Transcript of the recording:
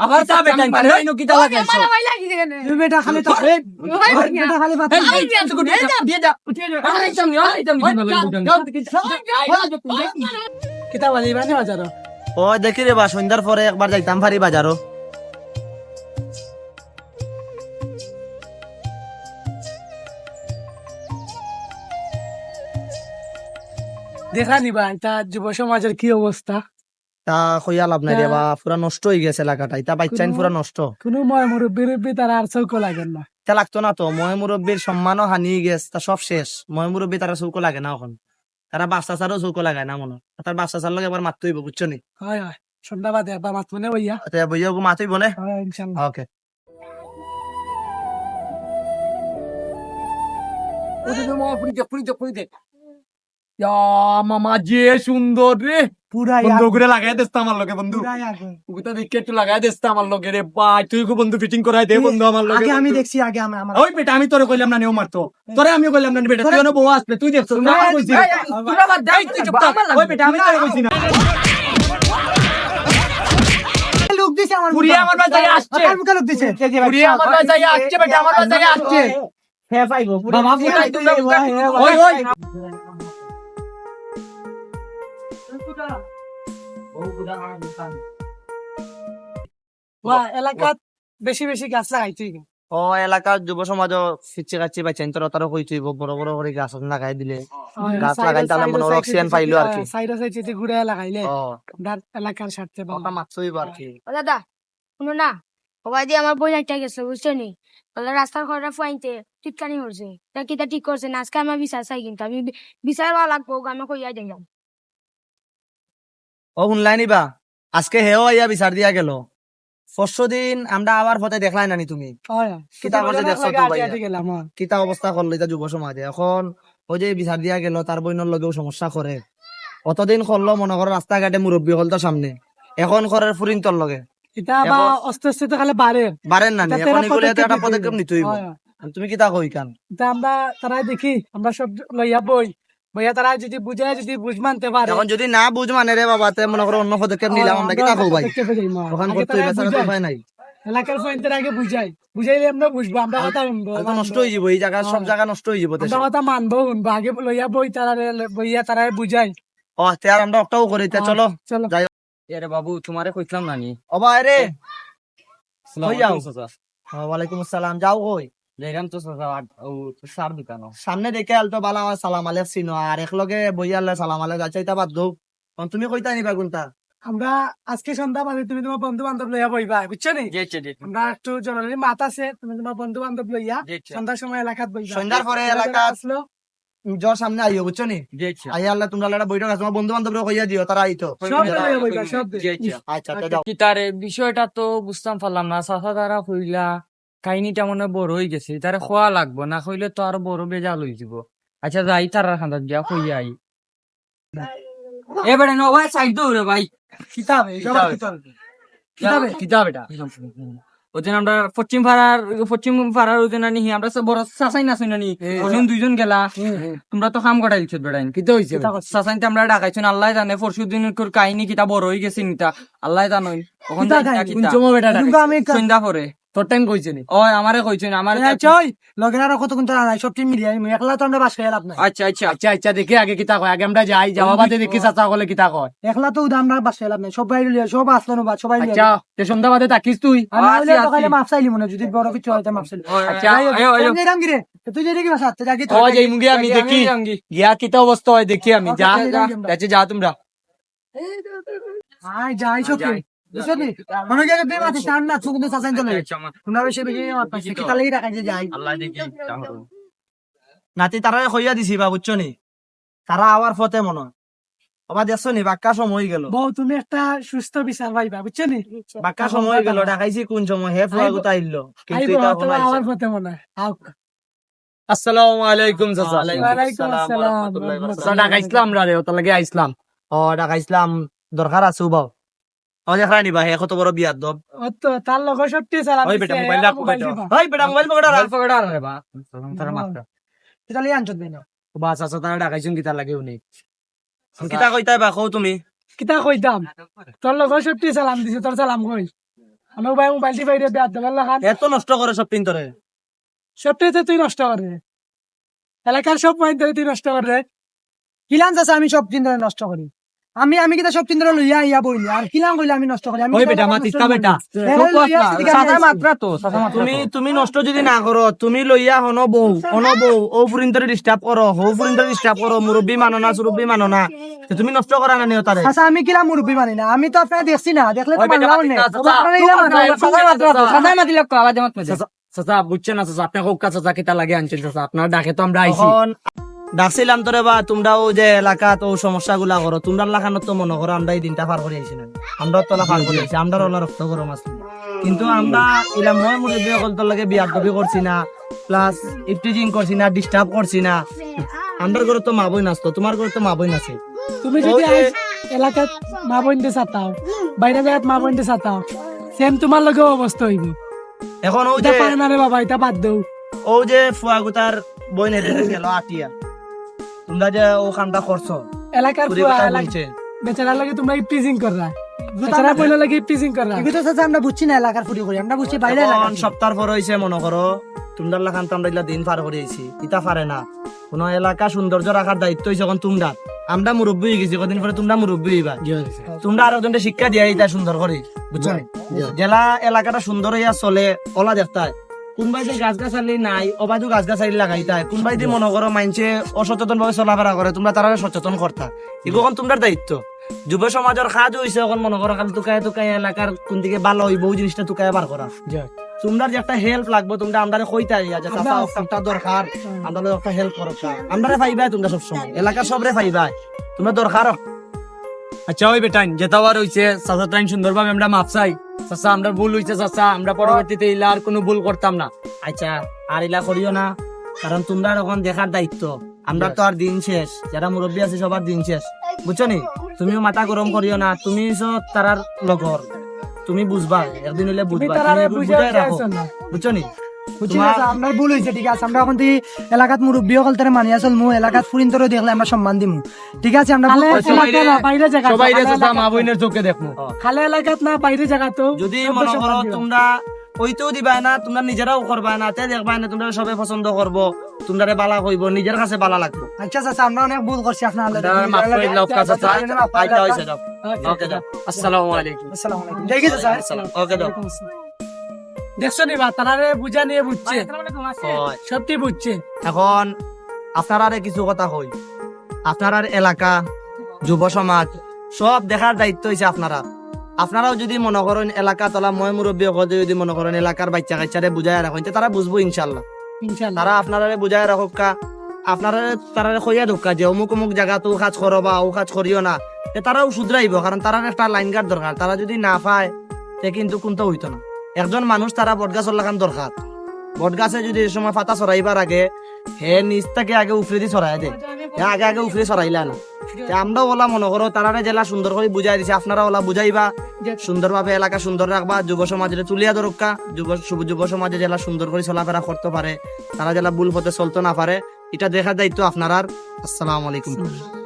আবার তা বেটা তুই বেটা খালি তো এই, বেটা খালি এই দিয়ে যা আরে তুমি আরে তুমি কিতা বাজি বানি বাজারো? ও দেখি রে বা সন্ধ্যার পরে একবার যাইতাম ফারি বাজারও দেখা নিবা এটা যুব সমাজের কি অবস্থা? তা কইয়া লাভ নাই রে বা পুরা নষ্ট হয়ে গেছে এলাকাটা বাচ্চাইন কোনো- পুরা নষ্ট। কোনো ময় মুরব্বী রব্বী তারা আর চৌকো লাগেন না। তা লাগতো না তো ময় মুরব্বীর সম্মানও হানি গেছে তা সব শেষ। ময় মুরব্বী তারা চৌকো লাগে না এখন। তারা বাচ্চা চারও চৌকো লাগায় না মনে। তার বাচ্চা চার লগে একবার মারতে হইব বুঝছ নি? হয় হয়। সন্ধ্যা বাদে একবার মাত মনে বইয়া মাতই বনে হয় ইনশাল্লাহ। ওকে। ওরে মা পুরি দে পুরি দে পুরি দে। মামা যে সুন্দর রে। বন্ধু করে লাগাই দেস আমার লগে বন্ধু। পুরাই দেখে একটু লাগাই দেস আমার লগে রে। ভাই তুই কো বন্ধু ফিটিং করাই দে বন্ধু আমার লগে আগে আমি। দেখছি আগে আমি আমার ওই বেটা আমি তোরে কইলাম না নিও মারতো। তোরে আমি কইলাম না বেটা তুই বউ আসবে তুই দেখছ না কইছি তোরা বাদ দাই তুই চুপ থাক। ওই বেটা আমি তোরে কইছি না। লোক দিছে আমার পুরি আমার বাজারে আসছে। আমার মুখে লোক দিছে? পুরি আমার বাজারে আসছে বেটা আমার বাজারে আসছে। হ্যাঁ পাইবো বাবা ওই ওই। এলাকাত বেশি বেশি গাছ লাগাইছি ও এলাকার যুব সমাজ ফিচে কাচ্ছি পাইছেন তোর তারও কই তুইব বড় বড় করে গাছ লাগাই দিলে। গাছ লাগাই তাহলে মনে অক্সিজেন পাইলো আর কি। সাইডে সাইডে ঘুরে লাগাইলে ও আমরা এলাকার স্বার্থে ভালো। ওটা মারছই আর কি। ও দাদা শুনো না। সবাই দিয়ে আমার বই একটা গেছে বুঝছ নি? বলে রাস্তার খরটা ফুয়াইতে টিটকানি তা কিতা ঠিক করছে না আজকে আমার বিচার চাই কিন্তু। আমি বিচার লাগবো আমি কইয়া দিলাম ও শুনলাই নিবা? আজকে হেও আইয়া বিচার দিয়া গেল। পরশু দিন আমরা আবার পথে দেখলাই নানি তুমি। কিতা দেখছ তো অবস্থা করল এটা যুব সমাজে? এখন ওই যে বিচার দিয়া গেল তার বইনের লগেও সমস্যা করে অতদিন করল মনে করো রাস্তাঘাটে মুরব্বী হল তো সামনে। এখন করে ফুরিন্তর লগে। এটা আস্তে আস্তে তো খালি বাড়ে বারেন না এটা এখন এগুলো একটা পদক্ষেপ পদক্ষেপ নিতে নিতে হইব। তুমি কিতা কই কান আমরা তারাই দেখি আমরা সব লইয়া বই বইয়া তারা যদি বুঝে যদি বুঝ পারে। এখন যদি না বুঝ রে বাবা তে মনে করো অন্য পদক্ষেপ নিলাম আমরা কিতা কও ভাই? পদক্ষেপে যাইম। ওখান করতে তারা হইবে তো বুঝাই। নাই। এলাকার পয়েন্টের আগে বুঝাই বুঝাইলে আমরা বুঝব আমরা কথা শুনব। নষ্ট হয়ে যাব এই জায়গা সব হ্যাঁ। জায়গা নষ্ট হয়ে যাব দেশে। আমরা কথা মানবো শুনব। আগে লইয়া বই তারা বইয়া তারা বুঝাই ও তে আর আমরা একটাও করি তে চলো। চলো। আরে বাবু তোমারে কইছিলাম না নি ও ভাই রে। ওয়ালাইকুম আসসালাম। যাও কই? যাইরাম তো সার দোকানো সামনে দেখে আলতো বালা আমার সালাম আলেক চিনো আর একলগে বই সালাম আলেক আচ্ছা এটা বাদ দৌ তুমি কইতা নিবা কোনটা? আমরা আজকে সন্ধ্যা বাজে তুমি তোমার বন্ধু বান্ধব লইয়া বইবা বুঝছ নি? আমরা একটু জরুরি মাত আছে তুমি তোমার বন্ধু বান্ধব লইয়া যেছে সন্ধ্যার সময় এলাকাত বইবা সন্ধ্যার পরে যারা যারা আসলো জ্বর সামনে আইও বুঝছ নি? আল্লাহ তোমরা একটা বইটা তোমার বন্ধু বান্ধব কইয়া দিও তারা আইতো। আচ্ছা তারে বিষয়টা তো বুঝতাম পারলাম না। চাচা তারা কইলা কাহিনীটা মনে হয় বড় হয়ে গেছে তারে খোয়া লাগবো না কইলে তো আর বড় বেজাল হয়ে যাব আচ্ছা যাই তারার খান্দাত গিয়া কইয়া আই। এবারে নো ভাই সাইড দৌড়ে ভাই। কিতাবে কিতাবে। কিতাবে। ওদিন আমরা পশ্চিম পাড়ার পশ্চিম পাড়ার ওদিন আনি আমরা সব বড় সাসাই না শুনি নি ওদিন দুইজন গেলা। তোমরা তো কাম করাই দিচ্ছ বেড়াইন কিতা হইছে করছে? সাসাইতে আমরা ডাকাইছেন আল্লাহ জানে পরশু দিন কাহিনী কিতা বড় হয়ে গেছে নিতা আল্লাহ জানোই। ওখান থেকে আমি সন্ধ্যা পরে। তোর টাইম কইছে নি? ও আমারে কইছেন আমার চই লগের আর কতক্ষণ তো নাই সব টিম মিলিয়ে আমি একলা তো আমরা বাস খেয়ে লাভ নাই। আচ্ছা আচ্ছা। আচ্ছা আচ্ছা দেখে আগে কিতা কয় আগে আমরা যাই যাওয়া বাদে দেখি চাচা বলে কিতা কয়। একলা তো উদা আমরা বাস খেয়ে লাভ নাই সবাই লিয়ে সব আসলো না সবাই লিয়ে আচ্ছা তে সন্ধ্যা বাদে তাকিস তুই। আমি। মাফ চাইলি মনে যদি বড় কিছু হয় তো মাফ চাইলি। আচ্ছা আয়ো আয়ো গিরে? তুই যাই কি বাসা? তুই যাকি ও যাই মুগে আমি দেখি। গিয়া। কিতা অবস্থা হয় দেখি আমি যা। আচ্ছা যা তোমরা। যাই। মনে নাতি তারা কইয়া দিছি বা বুঝছ নি? তারা আবার ফতে মনে। আবার দেখছ নি বাক্কা সময় গেল। বউ তুমি একটা সুস্থ বিচার পাইবা বুঝছ নি? বাক্কা সময় গেল দেখাইছি কোন সময় হে ফুয়া গুতা আইলো কিন্তু মনে আসসালামু আলাইকুম চাচা। ওয়ালাইকুম আসসালাম চাচা ডাকাইছিলাম রে ওটা লাগে আইছিলাম। ও দেখাইছিলাম দরকার আছে বাও কত বড় বিয়ার দব তো তার সত্যি চালাম ওই বেটা, মোবাইল রাখ, মোবাইল ওই বেটা মোবাইল পকড়া মোবাইল পকেট আর রে বা। তারা মাত্রা তাহলে আনছত তারা ডাকাইছুন কিতা লাগে উনি। কিতা কইতাই বা কও তুমি। কিতা কইতাম তোর লগর সত্যি চালাম দিছে তোর চালাম কই। আমার ভাই মোবাইলটি বাইরে বেয়ার লাগান। এত নষ্ট করে সব পিন্তরে সবটাই তো তুই নষ্ট করে এলাকার সব ধরে তুই নষ্ট করে কিলান আছে আমি সব দিন ধরে নষ্ট করি আমি আমি কিতা সব ধরে লইয়া ইয়া বইলি। আর কিলান কইলে আমি নষ্ট করি? আমি ওই বেটা মাতিস কা বেটা সাদা। মাত্রা তো সাদা মাত্রা তুমি তুমি নষ্ট যদি না করো তুমি লইয়া হন বউ হন বউ ও ফুরিন্তরে ডিস্টার্ব করো হো ফুরিন্তরে ডিস্টার্ব করো মুরব্বী মানো না সুরব্বী মানো না। তুমি নষ্ট করা না নিও তারে। আচ্ছা আমি কিলা মুরব্বী মানি না? আমি তো আপনার দেখছি না দেখলে তো বেটা না। আপনারা সাদা মাত্রা তো, সাদা সাদা মাতিলে কো আওয়াজ মত মেজে চাচা বুঝছেন না চাচা আপনি হোক চাচা কিতা লাগে আনছেন চাচা। আপনার ডাকে তো আমরা আইছি। ডাকছিলাম তোরে বা তোমরাও যে এলাকাত ও সমস্যা গুলা করো তোমরা লাখানো তো মনে করো আমরা এই দিনটা পার করে আইছি না। আমরা তোলা পার করে আইছি আমরা ওলা রক্ত গরম কিন্তু আমরা এরা মুরব্বী সকল তোর লাগে করছি না প্লাস ইফটিজিং করছি না ডিস্টার্ব করছি না। আমরা ঘরে তো মা বই নাচতো তোমার ঘরে তো মা বই নাচে। তুমি যদি এলাকাত মা বোনদের চাতাও বাইরে জায়গাত মা বোনদের চাতাও সেম তোমার লগে অবস্থা হইব এখন ও যে পারে না রে বাবা এটা বাদ দেও। ও যে ফুয়াগুতার বই নেতে গেল আটিয়া তোমরা যে ও কামটা করছ এলাকার বেচারার লাগে তোমরা ইপটিজিং কররা। বেচারা লাগে কররা। এগুলো তো চাচা আমরা বুঝছি না এলাকার ফুটি করি আমরা বুঝছি বাইরে সপ্তাহ পর মনে করো তোমরা লাখান তো আমরা ইলা দিন পার করে আইছি ইটা পারে না। কোন এলাকা সৌন্দর্য রাখার দায়িত্ব হয়েছে এখন তোমরা আমরা মুরব্বী হয়ে গেছি কদিন পরে তোমরা মুরব্বী হইবা। তোমরা আরও জনকে শিক্ষা দিয়া এটা সুন্দর করে বুঝছ? জেলা এলাকাটা সুন্দর হইয়া চলে ওলা দেখতায় কোনবাই যে গাছ গাছালি নাই অবাধু গাছ গাছালি লাগাইতায় কোনবাই যে মনে করো মাইনছে অসচেতন ভাবে চলাফেরা করে তোমরা তারা সচেতন করতা। এগুলো তোমার দায়িত্ব? যুব সমাজের কাজ হইছে এখন মনে করো খালি তুকায় তুকায় এলাকার কোন দিকে ভালো হইব ওই জিনিসটা তুকায় বার করা। তোমরা যে একটা হেল্প লাগবে তোমরা আমরা কইতা ইয়া যে চাচা দরকার আমরা একটা হেল্প করো আমরা পাইবা তোমরা সবসময় এলাকার সবরে পাইবা তোমরা দরকার আচ্ছা ওই বেটাইন যেতাবার হইছে চাচা তাইন সুন্দরভাবে আমরা মাপ চাই। চাচা আমরা ভুল হইছে চাচা আমরা পরবর্তীতে ইলা আর কোনো ভুল করতাম না। আচ্ছা আর ইলা করিও না কারণ তোমরা এখন দেখার দায়িত্ব। আমরা তো আর দিন শেষ যারা মুরব্বী আছে সবার দিন শেষ। বুঝছ নি? তুমিও মাথা গরম করিও না তুমি হইছো তারার লগর। তুমি বুঝবা একদিন হলে বুঝবা বুঝাই রাখো। বুঝছ নি? আপনার ভুল হয়েছে ঠিক আছে? আমরা এখন থেকে এলাকাত মুরব্বী সকল তারা মানি আসল মু এলাকাত ফুরিন তোর দেখলে আমরা সম্মান দিমু। ঠিক আছে আমরা ভুল বাইরে জায়গা সবাই মা বোনের চোখে দেখব খালে এলাকাত না বাইরে জায়গা তো যদি মনে করো তোমরা ওইতেও দিবা না তোমরা নিজেরাও করবা না তে দেখবা না তোমরা সবে পছন্দ করব তোমরা বালা কইব নিজের কাছে বালা লাগবে। আচ্ছা চাচা আমরা অনেক ভুল করছি আপনার। আচ্ছা আসসালামু আলাইকুম। আসসালামু আলাইকুম। ওকে দাও দেখছ নি বা? তারারে বুঝা নিয়ে বুঝছে। সত্যি বুঝছে। এখন আপনারা কিছু কথা কই। আপনার এলাকা যুব সমাজ সব দেখার দায়িত্ব হয়েছে আপনারা। আপনারাও যদি মনে করেন এলাকা তলা মই মুরব্বী যদি মনে করেন এলাকার বাচ্চা কাচ্চারে বুঝাই রাখেন তে তারা বুঝব ইনশাল্লাহ তারা আপনারা বুঝাই রাখক কা। আপনারা তারা কইয়া ঢুকা যে অমুক অমুক জায়গা তো কাজ করো বা ও কাজ করিও না। তে তারাও শুধরাইব কারণ তারা একটা লাইন গার্ড দরকার। তারা যদি না পায় তে কিন্তু কোনটা হইতো না। একজন মানুষ তারা বটগাছর লাগান দরকার বটগাছে যদি এই সময় পাতা ছড়াইবার আগে, হে নিচ থেকে আগে উফরে দিয়ে ছড়াই দে। আগে আগে উফরে ছড়াইলা না তে আমরাও ওলা মনে করো, তারারে জেলা সুন্দর করে বুঝাই দিছে। আপনারা ওলা বুঝাইবা, সুন্দরভাবে এলাকা সুন্দর রাখবা, যুব সমাজের তুলিয়া দরকা যুব যুব- সমাজে জেলা সুন্দর করে চলাফেরা করতে পারে। তারা জেলা ভুল পথে চলতে না পারে। এটা দেখার দায়িত্ব আপনার আসসালামু আলাইকুম।